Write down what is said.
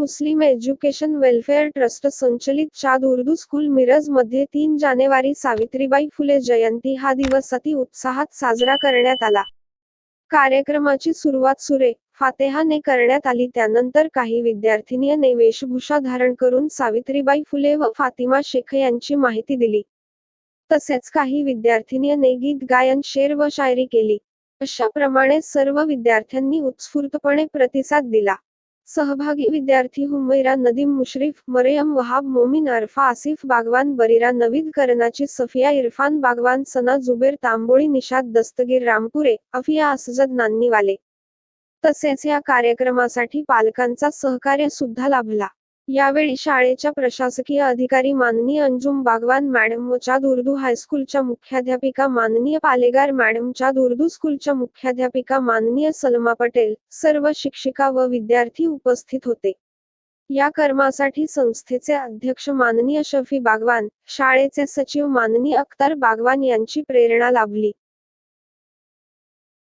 मुस्लिम education welfare trust संचलित चाद Urdu school मिरजमध्ये तीन जानेवारी सावित्रीबाई फुले जयंती हा दिवस अति उत्साहात साजरा करण्यात आला. कार्यक्रमाची सुरुवात सुरे फातेहाने करण्यात आली. त्यानंतर काही विद्यार्थिनीने वेशभूषा धारण करून सावित्रीबाई फुले व फातिमा शेख यांची माहिती दिली. तसेच काही विद्यार्थिनीने गीत गायन शेर व शायरी केली. अशा प्रमाणे सर्व विद्यार्थ्यांनी उत्स्फूर्तपणे प्रतिसाद दिला. सहभागी विद्यार्थी हुमैरा नदीम मुश्रीफ मरियम वहाब मोमीन अरफा आसिफ बागवान बरीरा नवीद करनाची सफिया इरफान बागवान सना जुबेर तांबोळी निषाद दस्तगीर रामपुरे अफिया असजद नान्नीवाले तसेच या कार्यक्रमासाठी पालकांचा सहकार्य सुद्धा लाभला. यावेळी शाळेच्या प्रशासकीय अधिकारी माननीय अंजुम बागवान मॅडम व हायस्कूलच्या मुख्याध्यापिका माननीय पालेगार मॅडम दुर्दू स्कूलच्या मुख्याध्यापिका माननीय सलमा पटेल सर्व शिक्षिका व विद्यार्थी उपस्थित होते. या कर्मासाठी संस्थेचे अध्यक्ष माननीय शफी बागवान शाळेचे सचिव माननीय अख्तर बागवान यांची प्रेरणा लाभली.